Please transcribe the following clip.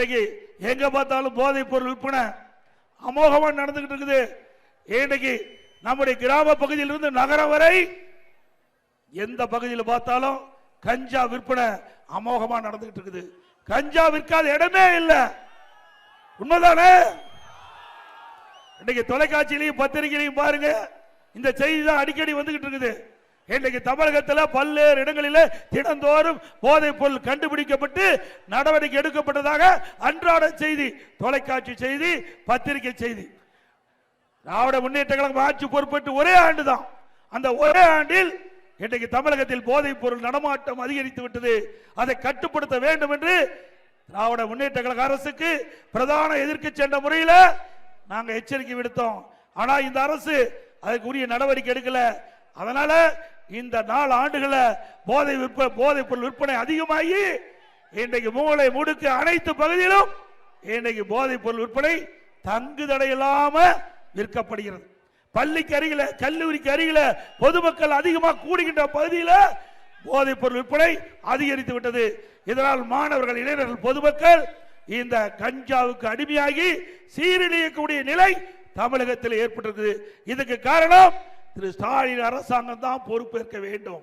இன்னைக்கு எங்க பார்த்தாலும் போதைப் பொருள் விற்பனை அமோகமாக நடந்துகிட்டு இருக்குது. இன்னைக்கு நம்முடைய கிராம பகுதியிலிருந்து நகரம் வரை எந்த பகுதியில் பார்த்தாலும் கஞ்சா விற்பனை அமோகமா நடந்துகிட்டு இருக்குது. கஞ்சா விற்காத இடமே இல்லை. உண்மைதானே? இன்னைக்கு தொலைக்காட்சியிலையும் பத்திரிகையிலையும் பாருங்க இந்த செய்தி தான் அடிக்கடி வந்துகிட்டு இருக்குது. இன்றைக்கு தமிழகத்தில் பல்வேறு இடங்களில் தினந்தோறும் போதைப் பொருள் கண்டுபிடிக்கப்பட்டு நடவடிக்கை எடுக்கப்பட்டதாக அன்றாட செய்தி தொலைக்காட்சி செய்தி பத்திரிகை செய்தி. திராவிட முன்னேற்ற கழகம் ஆட்சி பொறுப்பேற்று ஒரே ஆண்டு தான் அந்த ஒரே ஆண்டில் இன்றைக்கு தமிழகத்தில் போதைப் பொருள் நடமாட்டம் அதிகரித்து விட்டது. அதை கட்டுப்படுத்த வேண்டும் என்று திராவிட முன்னேற்ற கழக அரசுக்கு பிரதான எதிர்க்கு சென்ற முறையில் நாங்கள் எச்சரிக்கை விடுத்தோம். ஆனால் இந்த அரசு அதுக்கு உரிய நடவடிக்கை எடுக்கல. அதனால இந்த நாலு ஆண்டுகளை போதை விற்ப போதைப் பொருள் விற்பனை அதிகமாகி இன்றைக்கு மூளை முடுக்கு அனைத்து பகுதியிலும் இன்றைக்கு போதைப் பொருள் விற்பனை தங்கு தடையில்லாம விற்கப்படுகிறது. பள்ளிக்கு அருகில கல்லூரிக்கு அருகில பொதுமக்கள் அதிகமாக கூடுகின்ற பகுதியில் போதைப் பொருள் விற்பனை அதிகரித்து விட்டது. இதனால் மாணவர்கள் இளைஞர்கள் பொதுமக்கள் இந்த கஞ்சாவுக்கு அடிமையாகி சீரழியக்கூடிய நிலை தமிழகத்தில் ஏற்பட்டிருக்குது. இதுக்கு காரணம் திரு ஸ்டாலின் அரசாங்கம் தான் பொறுப்பேற்க வேண்டும்.